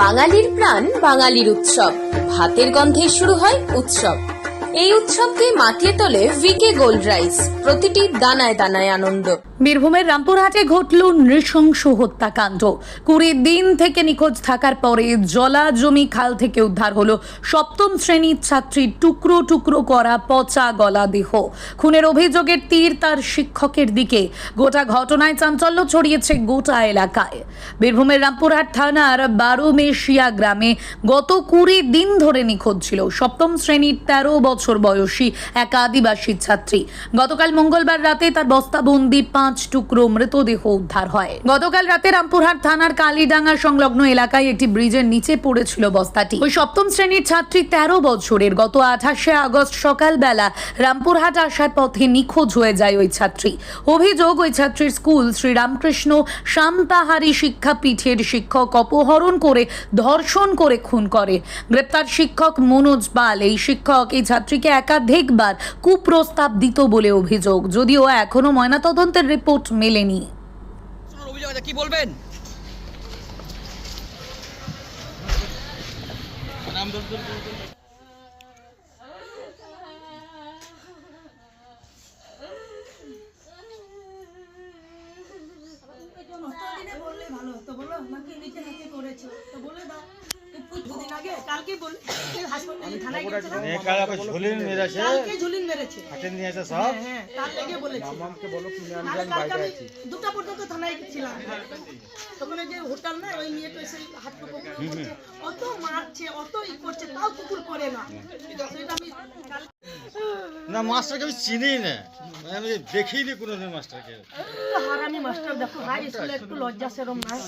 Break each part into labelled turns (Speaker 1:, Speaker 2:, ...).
Speaker 1: বাঙালির প্রাণ বাঙালির উৎসব। ভাতের গন্ধে শুরু হয় উৎসব। এই উৎসবকে মাতিয়ে তোলে ভিকে গোল্ড রাইস প্রতিটি দানায় দানায় আনন্দ।
Speaker 2: বীরভূমের রামপুরহাটে ঘটল নৃশংস হত্যাকাণ্ড। কুড়ি দিন থেকে নিখোঁজ থাকার পরে জলা জমি খাল থেকে উদ্ধার হলো সপ্তম শ্রেণির ছাত্রীর টুকরো টুকরো করা পচা গলা দেহ। খুনের অভিযোগের তীর তার শিক্ষকের দিকে। গোটা ঘটনায় চাঞ্চল্য ছড়িয়েছে গোটা এলাকায়। বীরভূমের রামপুরহাট থানার বারোমেশিয়া গ্রামে গত কুড়ি দিন ধরে নিখোঁজ ছিল সপ্তম শ্রেণির তেরো বছর বয়সী এক আদিবাসী ছাত্রী। গতকাল মঙ্গলবার রাতে তার বস্তাবন্দি পাঁচ টুকরো মৃতদেহ উদ্ধার হয়। গতকাল রাতে রামপুরহাট থানার কালীডাঙ্গা সংলগ্ন এলাকায় একটি ব্রিজের নিচে পড়েছিল বস্তাটি। ওই সপ্তম শ্রেণির ছাত্রী তেরো বছরের গত আঠাশে আগস্ট সকালবেলা রামপুরহাট আসার পথে নিখোঁজ হয়ে যায় ওই ছাত্রী। অভিযোগ, ওই ছাত্রীর স্কুল শ্রীরামকৃষ্ণ শান্তাহারী শিক্ষাপীঠের শিক্ষক অপহরণ করে ধর্ষণ করে খুন করে। গ্রেপ্তার শিক্ষক মনোজ পাল, এই শিক্ষক এই ছাত্রীকে একাধিকবার কুপ্রস্তাব দিত বলে অভিযোগ। যদিও এখনও ময়নাতদন্তের রিপোর্ট মেলেনি।
Speaker 3: কি বলবেন?
Speaker 4: ভালো হতো বলো আমাকে নিজে হাতে করেছ। তো বলে দাও কালকে বলে হাসপাতালে থানায় গেছিলাম
Speaker 5: কাল আবার ঝুলির মেরেছে।
Speaker 4: কালকে ঝুলিন মেরেছে।
Speaker 5: হাতে নিয়েছে সব।
Speaker 4: হ্যাঁ হ্যাঁ তার লেগে বলেছি।
Speaker 5: মামাকে বলো তুমি আমি
Speaker 4: আর
Speaker 5: বাইরে আছি।
Speaker 4: দুটা পর্যন্ত থানায় ছিলাম তখন যে হোটেল না ওই এসে হাত পা অত মারছে অত ই করছে তাও কুকুর করে না। সেটা আমি
Speaker 5: না মাস্টারকে আমি চিনি না মানে আমি দেখিনি কোনোদিন মাস্টারকে।
Speaker 4: হারামি মাস্টার দেখো হাই স্কুলে একটু লজ্জা সেরম নাই।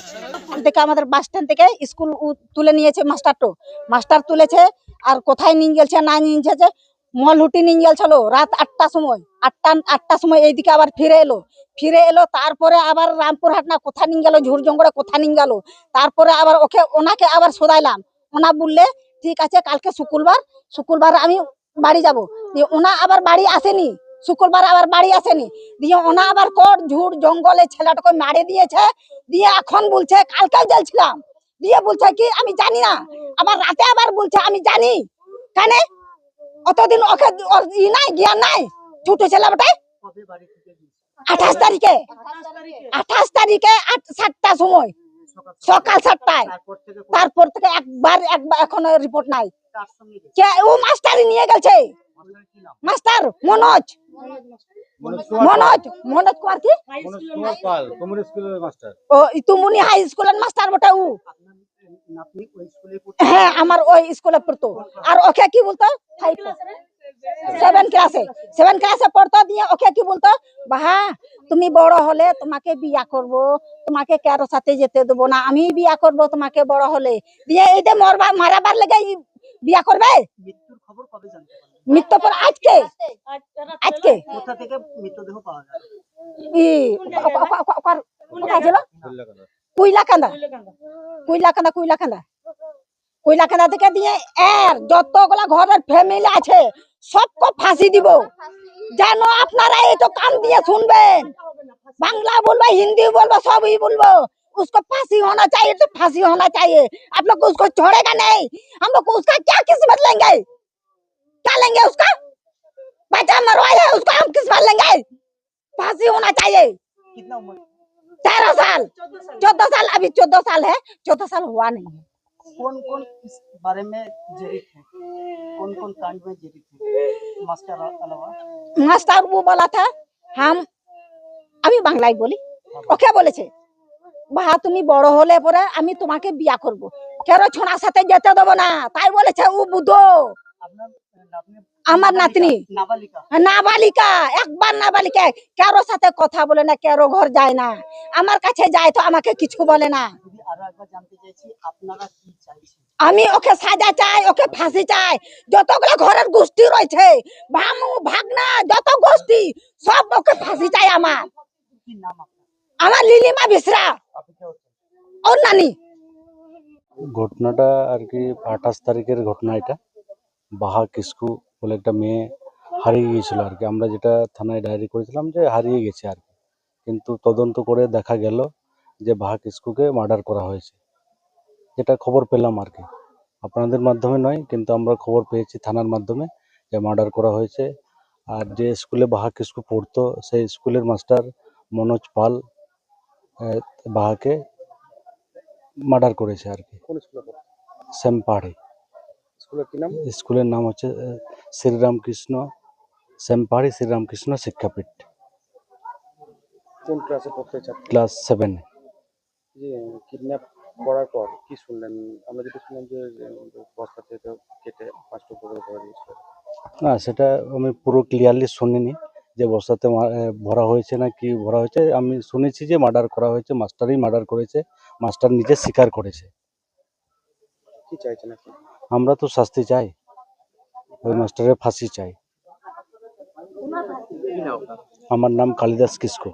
Speaker 6: স্কুল থেকে আমাদের বাস স্ট্যান্ড থেকে স্কুল তুলে নিয়েছে মাস্টারটো মাস্টার তুলেছে আর কোথায় নিয়ে গেছে না নিয়ে গেছে মলহুটি নিয়ে গেছিল রাত আটটার সময়। আটটা আটটার সময় এইদিকে আবার ফিরে এলো। ফিরে এলো তারপরে আবার রামপুরহাট না কোথা নিয়ে গেল ঝুড় জঙ্গলে কোথা নিয়ে গেল। তারপরে আবার ওকে ওনাকে আবার শোধাইলাম। ওনা বললে ঠিক আছে কালকে শুক্রবার শুক্রবার আমি বাড়ি যাব। দিয়ে ওনা আবার বাড়ি আসেনি। শুক্রবার আবার বাড়ি আসেনি। দিয়ে ওনা আবার কর ঝুড় জঙ্গলে ছেলেটাকে মারে দিয়েছে। দিয়ে এখন বলছে কালকেও যাচ্ছিলাম দিয়ে বলছে কি আমি জানি না। আবার রাতে আবার বলছে আমি জানি। কেন? অতদিন ওকে ই নাই জ্ঞান নাই। ছোট ছেলে বটে। আঠাশ তারিখে। আঠাশ তারিখে আট সাতটার সময়। সকাল সাতটায়। তারপর থেকে একবার একবার এখনও রিপোর্ট নাই। কে ও মাস্টারই নিয়ে গেছে। মাস্টার মনোজ। মনোজ মনোজ কুমার কি? ও ইতুমুনি হাই স্কুলের মাস্টার বটে ও। হ্যাঁ আমার ওই স্কুলে পড়তো। আর ওকে কি বলতো? সেভেন ক্লাসে সেভেন ক্লাসে পড়তো দিয়ে ওকে কি বলতো? বাহা তুমি বড় হলে তোমাকে বিয়া করব তোমাকে কারও সাথে যেতে দেবো না আমি বিয়া করব তোমাকে বড় হলে। দিয়ে এই যে মরবা মারাবার লেগে বিয়া করবে? মৃত্যু পর আজকে? আজকে?
Speaker 7: কোথা মৃতদেহ পাওয়া
Speaker 6: কুইলাকান্দা কুইলাকান্দা কুইলাকান্দা। কুইলাকান্দা থেকে দিয়ে এর যতগুলা ঘরের ফ্যামিলি আছে সবকে ফাঁসি দিব। যেন আপনারা এই তো কান দিয়ে শুনবেন। बांग्ला बोलबो हिंदी बोलबो सब ही बोलबो। उसको फांसी होना चाहिए तो फांसी होना चाहिए। आप लोग उसको छोड़ेगा नहीं। हम लोग उसका क्या किस्मत लेंगे? क्या लेंगे उसका? बच्चा मरवाया है उसको हम किस्मत लेंगे। फांसी होना चाहिए।
Speaker 7: कितना उम्र?
Speaker 6: तेरह साल। चौदह साल अभी चौदह साल है। चौदह साल हुआ नहीं है।
Speaker 7: कौन कौन इस बारे में जरित है? कौन कौन कांड में जरित है? मास्टर अलावा?
Speaker 6: मास्टर वो बोला था हम আমি বাংলায় বলি। ওকে বলেছে? বাহা তুমি বড় হলে পরে আমি তোমাকে বিয়া করব। কেন ছোনার সাথে যেতে দেবো না? তাই বলেছে ও
Speaker 7: নাতনি
Speaker 6: আমার নাতনি।
Speaker 7: নাবালিকা।
Speaker 6: একবার নাবালিকা কারও সাথে কথা বলে না কারও ঘর যায় না। আমার কাছে যায় তো আমাকে কিছু বলে না। আমি ওকে সাজা চাই ওকে ফাঁসি চাই। যতগুলো ঘরের গোষ্ঠী রয়েছে ভামু ভাগনা যত গোষ্ঠী সব ওকে ফাঁসি চাই আমার। আমার লিলিমা বিসরা।
Speaker 7: আপনি কে হচ্ছেন?
Speaker 6: ওর নানি।
Speaker 8: ঘটনাটা আর কি আঠাশ তারিখের ঘটনা এটা। বাহা কিস্কু বলে একটা মেয়ে হারিয়ে গিয়েছিল আর কি। আমরা যেটা থানায় ডায়েরি করেছিলাম যে হারিয়ে গেছে আর কি। কিন্তু তদন্ত করে দেখা গেল যে বাহা কিস্কুকে মার্ডার করা হয়েছে। যেটা খবর পেলাম আর কি। আপনাদের মাধ্যমে নয় কিন্তু আমরা খবর পেয়েছি থানার মাধ্যমে যে মার্ডার করা হয়েছে। আর যে স্কুলে বাহা কিসকু পড়তো সেই স্কুলের মাস্টার মনোজ পাল বাহাকে মার্ডার করেছে আর কি। শ্যাম পাহাড়ি
Speaker 9: স্কুলের কি নাম?
Speaker 8: স্কুলের নাম হচ্ছে শ্রীরামকৃষ্ণ শ্যাম পাহাড়ি শ্রীরামকৃষ্ণ শিক্ষাপীঠ।
Speaker 9: কোন ক্লাসে পড়তে ছাত্র
Speaker 8: ক্লাস সেভেনে।
Speaker 9: কিডন্যাপ করার পর কি শুনলেন? আমরা যেটা শুনলাম যে যে বস্তা থেকে কেটে পাঁচ টুকরো করে দিয়েছিল।
Speaker 8: না সেটা আমি পুরো ক্লিয়ারলি শুনিনি। যে বস্তাতে ভরা হয়েছে না কি ভরা হয়েছে আমি শুনেছি যে মার্ডার করা হয়েছে মাস্টারই মার্ডার করেছে মাস্টার নিজে স্বীকার করেছে।
Speaker 9: কি চাইছেন
Speaker 8: আমরা তো শাস্তি চাই ওই মাস্টারের ফাঁসি চাই। আমার নাম কালিদাস কিসকু।